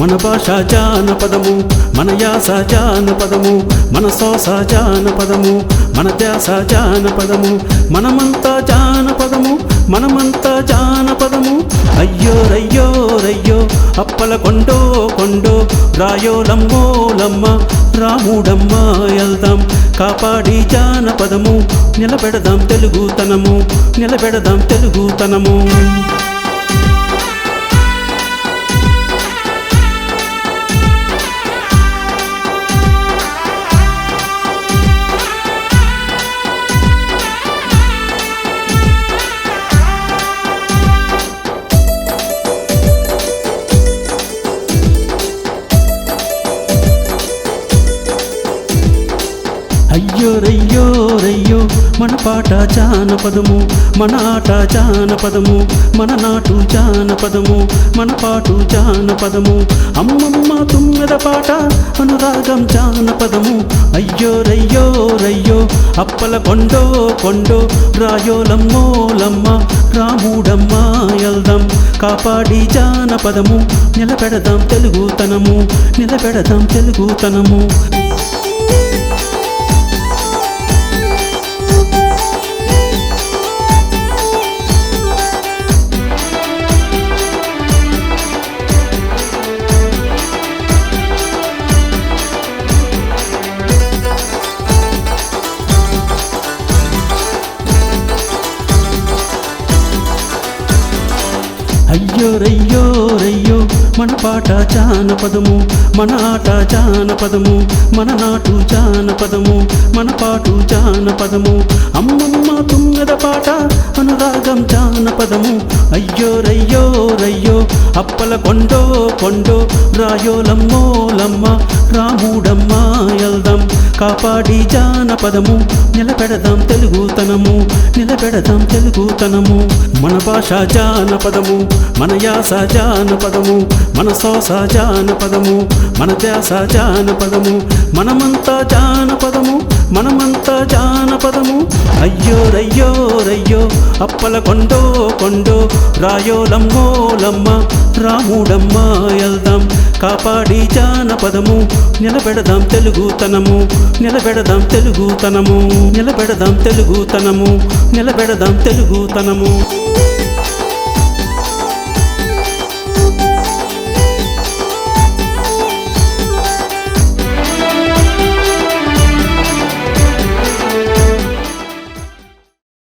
మన భాష జానపదము మన యాస జానపదము మన సోస జానపదము మన ధ్యాస జానపదము మనమంతా జానపదము మనమంతా జానపదము. అయ్యో రయ్యో రయ్యో అప్పల కొండో కొండో రాయోలమ్మోలమ్మ రాముడమ్మ వెళ్దాం. కాపాడి జానపదము నిలబెడదాం తెలుగుతనము నిలబెడదాం తెలుగుతనము. అయ్యో రయ్యో రయ్యో మన పాట జానపదము మన ఆట జానపదము మన నాటు జానపదము మన పాటు జానపదము. అమ్మమ్మ తుమ్మెద పాట అనురాగం జానపదము. అయ్యో రయ్యో రయ్యో అప్పల కొండో కొండో రాయోలమ్మోలమ్మ రాముడమ్మ ఎల్దాం. కాపాడి జానపదము నిలబెడదాం తెలుగుతనము నిలబెడదాం తెలుగుతనము. అయ్యో రయ్యో రయ్యో మన పాట జానపదము మన ఆట జానపదము మన నాటు జానపదము మన పాటు జానపదము. అమ్మమ్మ తుంగద పాట అనురాగం జానపదము. అయ్యో రయ్యో రయ్యో అప్పల కొండో కొండో రాయోలమ్మోలమ్మ రాముడమ్మ ఎల్దాం. కాపాడి జానపదము. నిలబెడదాం తెలుగుతనము. నిలబెడదాం తెలుగుతనము. మన భాష జానపదము. మన యాస జానపదము. మన సోస జానపదము. మన ధ్యాస జానపదము. మనమంతా జానపదము. మనమంతా జానపదము. అయ్యో రయ్యో రయ్యో అప్పల కొండో కొండో రాయోలమ్మోలమ్మ రాముడమ్మ ఎల్దాం. కాపాడి జానపదము. నిలబెడదాం తెలుగుతనము. నిలబెడదాం తెలుగుతనము. నిలబెడదాం తెలుగుతనము. నిలబెడదాం తెలుగుతనము.